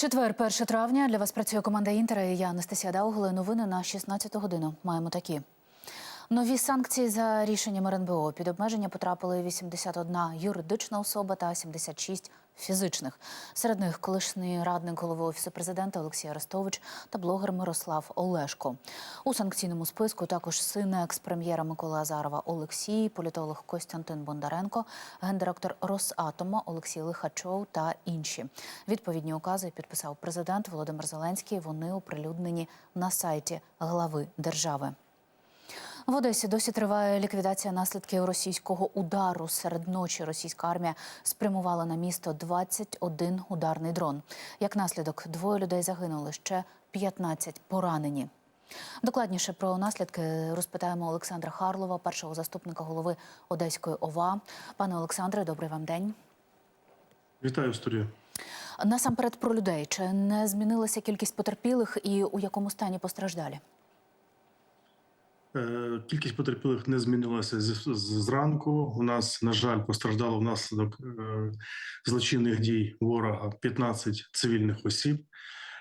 Четвер, 1 травня. Для вас працює команда Інтера. Я Анастасія Даугли. Новини на 16 годину. Маємо такі. Нові санкції за рішенням РНБО. Під обмеження потрапили 81 юридична особа та 76 фізичних. Серед них колишній радник голови офісу президента Олексій Арестович та блогер Мирослав Олешко. У санкційному списку також син екс-прем'єра Миколи Азарова Олексій, політолог Костянтин Бондаренко, гендиректор Росатома Олексій Лихачов та інші. Відповідні укази підписав президент Володимир Зеленський. Вони оприлюднені на сайті глави держави. В Одесі досі триває ліквідація наслідків російського удару. Серед ночі російська армія спрямувала на місто 21 ударний дрон. Як наслідок, двоє людей загинули, ще 15 поранені. Докладніше про наслідки розпитаємо Олександра Харлова, першого заступника голови Одеської ОВА. Пане Олександре, добрий вам день. Вітаю студію. Насамперед про людей. Чи не змінилася кількість потерпілих і у якому стані постраждалі? Е, Кількість потерпілих не змінилася зранку. У нас, на жаль, постраждало внаслідок е, злочинних дій ворога 15 цивільних осіб.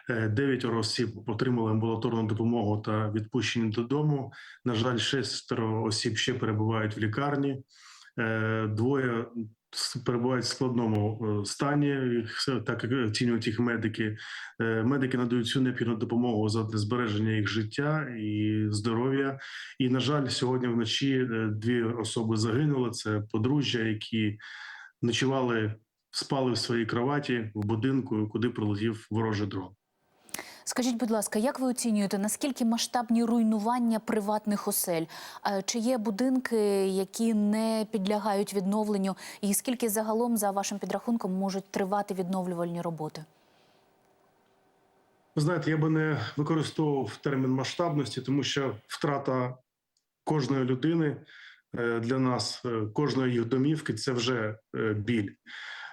Дев'ять Дев'ятеро осіб отримали амбулаторну допомогу та відпущені додому. На жаль, шестеро осіб ще перебувають в лікарні. Е, Двоє перебувають в складному е, стані, так як оцінюють їх медики. Е, Медики надають всю необхідну допомогу задля збереження їх життя і здоров'я. І на жаль, сьогодні вночі е, дві особи загинули. Це подружжя, які ночували, спали в своїй кроваті в будинку, куди прилетів ворожий дрон. Скажіть, будь ласка, як ви оцінюєте, наскільки масштабні руйнування приватних осель? Чи є будинки, які не підлягають відновленню, і скільки загалом, за вашим підрахунком, можуть тривати відновлювальні роботи? Ви знаєте, я би не використовував термін масштабності, тому що втрата кожної людини е, для нас, е, кожної їх домівки це вже е, біль.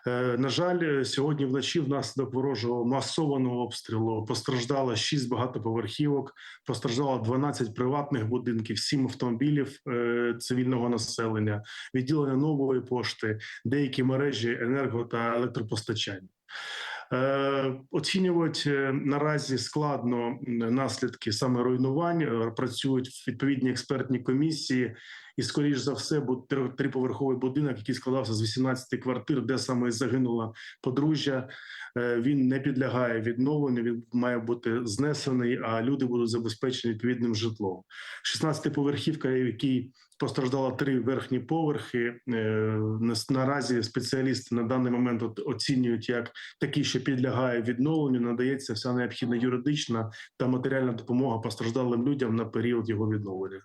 Е, На жаль, сьогодні вночі внаслідок ворожого масованого обстрілу постраждало 6 багатоповерхівок, постраждало 12 приватних будинків, 7 автомобілів е, цивільного населення, відділення нової пошти, деякі мережі енерго та електропостачання. Е, Оцінювати наразі складно наслідки саме руйнувань. Працюють відповідні експертні комісії, і скоріш за все, три- триповерховий будинок, який складався з 18 квартир, де саме загинула подружжя. Е, Він не підлягає відновленню. Він має бути знесений, а люди будуть забезпечені відповідним житлом. 16-поверхівка, в якій постраждало три верхні поверхи. е, Наразі спеціалісти на даний момент оцінюють як такий, що підлягає відновленню. Надається вся необхідна юридична та матеріальна допомога постраждалим людям на період його відновлення.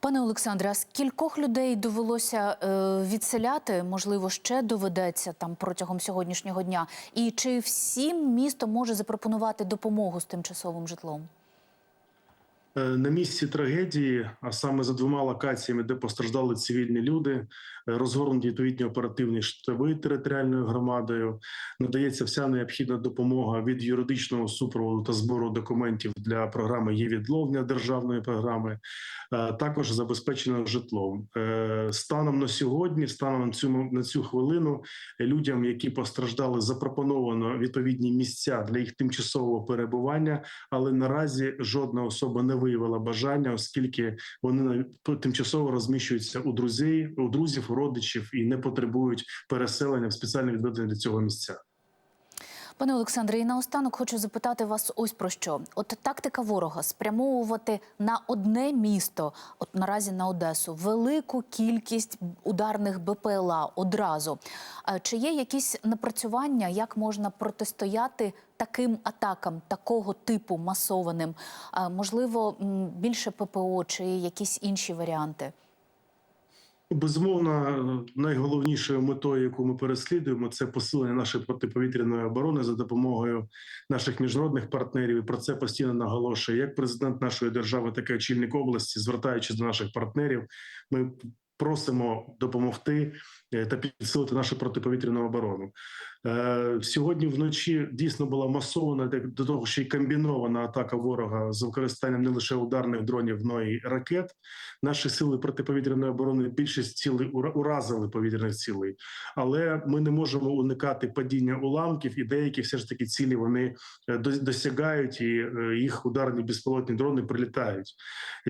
Пане Олександре, а скількох людей довелося е, відселяти? Можливо, ще доведеться там протягом сьогоднішнього дня? І чи всім місто може запропонувати допомогу з тимчасовим житлом? Е, На місці трагедії, а саме за двома локаціями, де постраждали цивільні люди, розгорнуті відповідні оперативні штаби територіальною громадою. Надається вся необхідна допомога від юридичного супроводу та збору документів для програми є відловлення державної програми. е, Також забезпечено житлом. Е, Станом на сьогодні, станом на цю на цю хвилину, людям, які постраждали, запропоновано відповідні місця для їх тимчасового перебування але наразі жодна особа не виявила бажання, оскільки вони тимчасово розміщуються у друзів, у друзів, родичів і не потребують переселення в спеціально відведені для цього місця. Пане Олександре, і наостанок хочу запитати вас ось про що. От тактика ворога спрямовувати на одне місто, от наразі на Одесу, велику кількість ударних БПЛА одразу. Чи є якісь напрацювання, як можна протистояти таким атакам, такого типу масованим? Можливо, більше ППО чи якісь інші варіанти? Безумовно, найголовнішою метою, яку ми переслідуємо, це посилення нашої протиповітряної оборони за допомогою наших міжнародних партнерів. І про це постійно наголошує як президент нашої держави, так і очільник області, звертаючись до наших партнерів. Ми просимо допомогти та підсилити нашу протиповітряну оборону. Е, Сьогодні вночі дійсно була масована до того, ще й комбінована атака ворога з використанням не лише ударних дронів, но й ракет. Наші сили протиповітряної оборони більшість цілей ура- уразили повітряних цілей, але ми не можемо уникати падіння уламків, і деякі все ж таки цілі вони е, досягають, і е, їх ударні безпілотні дрони прилітають.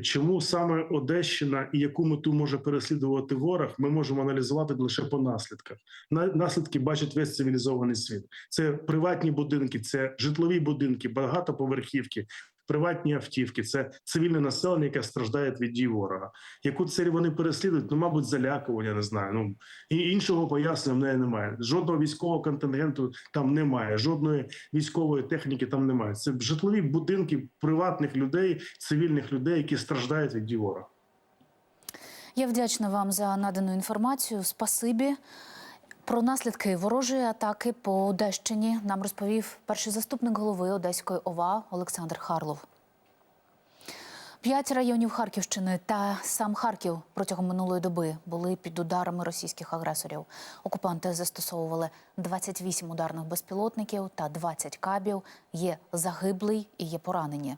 Чому саме Одещина і яку мету може переслідувати ворог, ми можемо аналізувати лише по наслідках. На- Наслідки бачить весь цивілізований світ. Це приватні будинки, це житлові будинки, багатоповерхівки. Приватні автівки це цивільне населення, яке страждає від дій ворога. Яку цель вони переслідують? Ну, мабуть, залякування, не знаю. Ну і іншого пояснення в неї немає. Жодного військового контингенту там немає, жодної військової техніки там немає. Це житлові будинки приватних людей, цивільних людей, які страждають від дій ворога. Я вдячна вам за надану інформацію. Спасибі. Про наслідки ворожої атаки по Одещині нам розповів перший заступник голови Одеської ОВА Олександр Харлов. П'ять районів Харківщини та сам Харків протягом минулої доби були під ударами російських агресорів. Окупанти застосовували 28 ударних безпілотників та 20 кабів. Є загиблий і є поранені.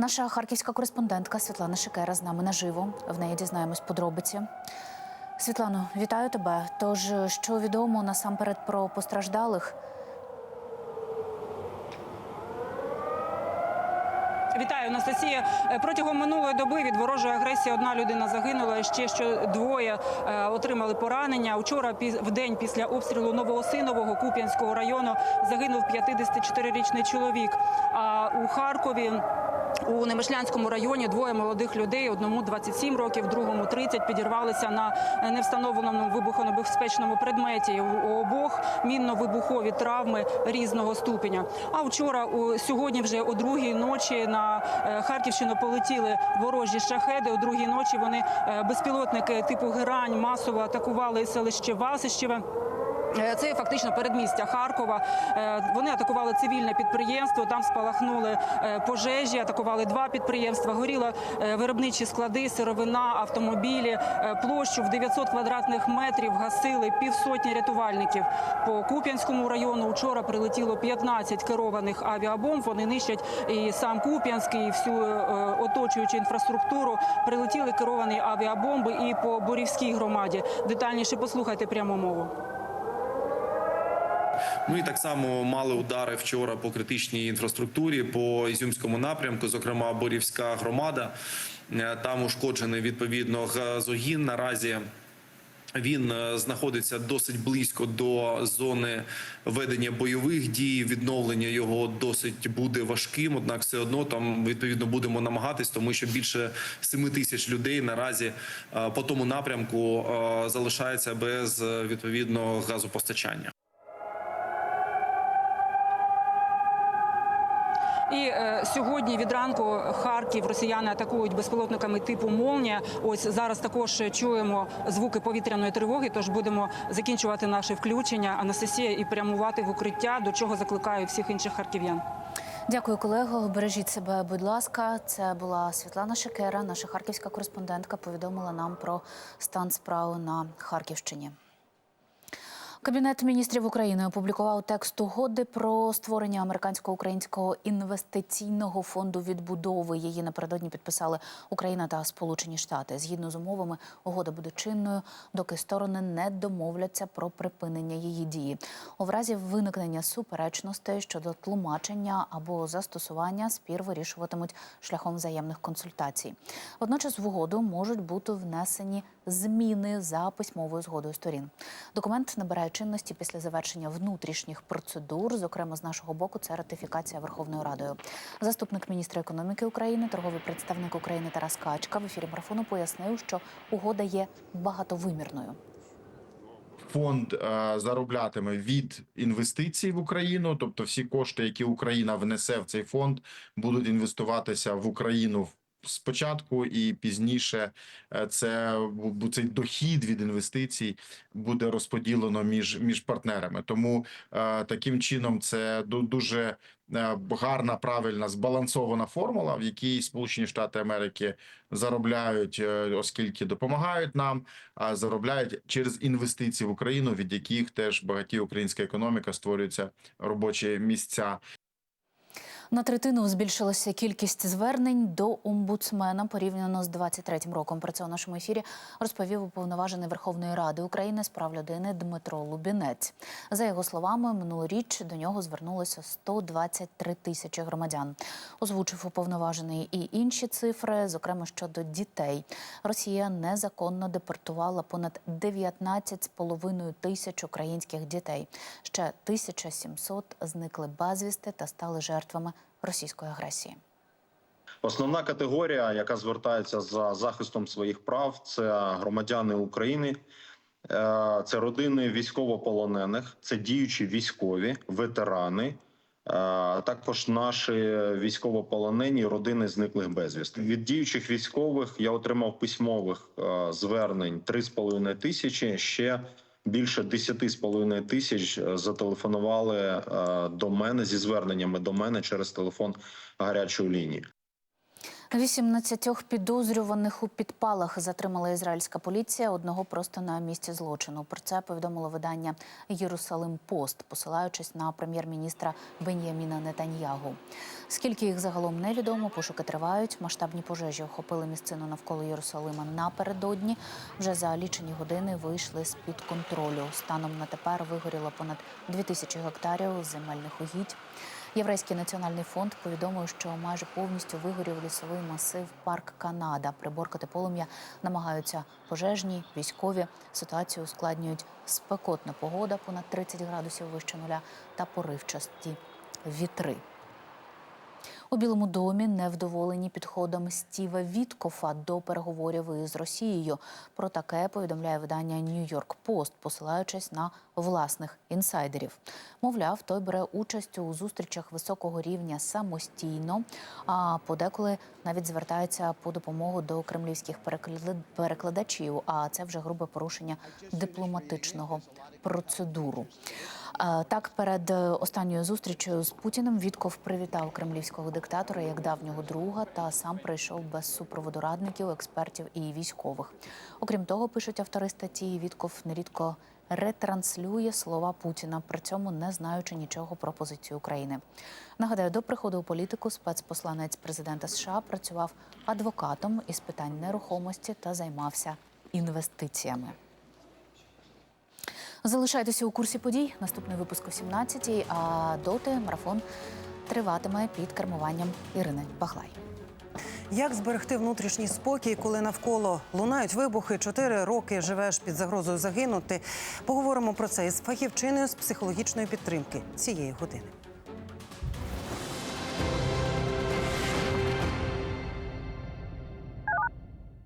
Наша харківська кореспондентка Світлана Шикера з нами наживо. В неї дізнаємось подробиці. Світлано, вітаю тебе. Тож, що відомо насамперед про постраждалих? Вітаю, Анастасія. Е, Протягом минулої доби від ворожої агресії одна людина загинула. Ще що двоє е, отримали поранення. Учора пі- в день після обстрілу Новоосинового Куп'янського району загинув 54-річний чоловік. А у Харкові. У Немишлянському районі двоє молодих людей, одному 27 років, другому 30, підірвалися на невстановленому вибухонебезпечному предметі. У у обох мінно-вибухові травми різного ступеня. А вчора, у сьогодні, вже о другій ночі на е, Харківщину полетіли ворожі шахеди. О другій ночі вони е, безпілотники типу Герань масово атакували селище Васищеве. Е, Це фактично передмістя Харкова. Е, Вони атакували цивільне підприємство. Там спалахнули е, пожежі, атакували два підприємства. Горіли виробничі склади, сировина, автомобілі. Площу в 900 квадратних метрів гасили півсотні рятувальників. По Куп'янському району вчора прилетіло 15 керованих авіабомб. Вони нищать і сам Куп'янський, і всю оточуючу інфраструктуру. Прилетіли керовані авіабомби і по Борівській громаді. Детальніше послухайте пряму мову. Ну і так само мали удари вчора по критичній інфраструктурі по Ізюмському напрямку, зокрема Борівська громада. Е, Там ушкоджений відповідно газогін. Наразі він е, знаходиться досить близько до зони ведення бойових дій. Відновлення його досить буде важким. Однак, все одно там відповідно будемо намагатись, тому що більше 7 тисяч людей наразі е, по тому напрямку залишається без відповідного газопостачання. І е, сьогодні від ранку Харків росіяни атакують безпілотниками типу «Молнія». Ось зараз також чуємо звуки повітряної тривоги. Тож будемо закінчувати наше включення. Анастасія і прямувати в укриття, до чого закликаю всіх інших харків'ян. Дякую, колего. Бережіть себе, будь ласка. Це була Світлана Шикера, наша харківська кореспондентка. Повідомила нам про стан справи на Харківщині. Кабінет міністрів України опублікував текст угоди про створення американсько-українського інвестиційного фонду відбудови. Її напередодні підписали Україна та Сполучені Штати. Згідно з умовами, угода буде чинною, доки сторони не домовляться про припинення її дії. У разі виникнення суперечностей щодо тлумачення або застосування спір вирішуватимуть шляхом взаємних консультацій. Водночас в угоду можуть бути внесені зміни за письмовою згодою сторін. Документ набирає чинності після завершення внутрішніх процедур. Зокрема, з нашого боку, це ратифікація Верховною Радою. Заступник міністра економіки України, торговий представник України Тарас Качка в ефірі марафону пояснив, що угода є багатовимірною. Фонд е, зароблятиме від інвестицій в Україну, тобто всі кошти, які Україна внесе в цей фонд, будуть інвестуватися в Україну спочатку і пізніше е, це цей дохід від інвестицій буде розподілено між між партнерами. Тому е, таким чином це ду- дуже е, гарна, правильна, збалансована формула, в якій Сполучені Штати Америки заробляють, оскільки допомагають нам, а заробляють через інвестиції в Україну, від яких теж багатіє українська економіка створюються робочі місця. На третину збільшилася кількість звернень до омбудсмена порівняно з 23-м роком. Про це у нашому ефірі розповів уповноважений Верховної Ради України з прав людини Дмитро Лубінець. За його словами, минулоріч до нього звернулося 123 тисячі громадян. Озвучив уповноважений і інші цифри, зокрема щодо дітей. Росія незаконно депортувала понад 19,5 тисяч українських дітей. Ще 1700 зникли безвісти та стали жертвами російської агресії. Основна категорія, яка звертається за захистом своїх прав, це громадяни України, е, це родини військовополонених, це діючі військові, ветерани, е, також наші військовополонені родини зниклих безвісти. Від діючих військових я отримав письмових е, звернень 3,5 тисячі. Ще більше 10,5 тисяч е, зателефонували е, до мене зі зверненнями до мене через телефон гарячої лінії. 18 підозрюваних у підпалах затримала ізраїльська поліція одного просто на місці злочину. Про це повідомило видання Єрусалим Пост, посилаючись на прем'єр-міністра Бен'яміна Нетаньягу. Скільки їх загалом невідомо, пошуки тривають. Масштабні пожежі охопили місцину навколо Єрусалима напередодні. Вже за лічені години вийшли з під контролю. Станом на тепер вигоріло понад 2000 гектарів земельних угідь. Єврейський національний фонд повідомив, що майже повністю вигорів лісовий масив Парк Канада. Приборкати полум'я намагаються пожежні, військові. Ситуацію ускладнюють спекотна погода, понад 30 градусів вище нуля, та поривчасті вітри. У Білому домі невдоволені підходом Стіва Віткофа до переговорів із Росією. Про таке повідомляє видання Нью-Йорк Пост, посилаючись на власних інсайдерів. Мовляв, той бере участь у зустрічах високого рівня самостійно, а подеколи навіть звертається по допомогу до кремлівських переклад- перекладачів. А це вже грубе порушення дипломатичного процедуру. Е, Так, перед е, останньою зустрічею з Путіним Вітков привітав кремлівського диктатора як давнього друга та сам прийшов без супроводу радників, експертів і військових. Окрім того, пишуть автори статті, Вітков нерідко ретранслює слова Путіна, при цьому не знаючи нічого про позицію України. Нагадаю, до приходу у політику спецпосланець президента США працював адвокатом із питань нерухомості та займався інвестиціями. Залишайтеся у курсі подій. Наступний випуск о 17-й, а доти марафон триватиме під кермуванням Ірини Бахлай. Як зберегти внутрішній спокій, коли навколо лунають вибухи, чотири роки живеш під загрозою загинути? Поговоримо про це із фахівчиною з психологічної підтримки цієї години.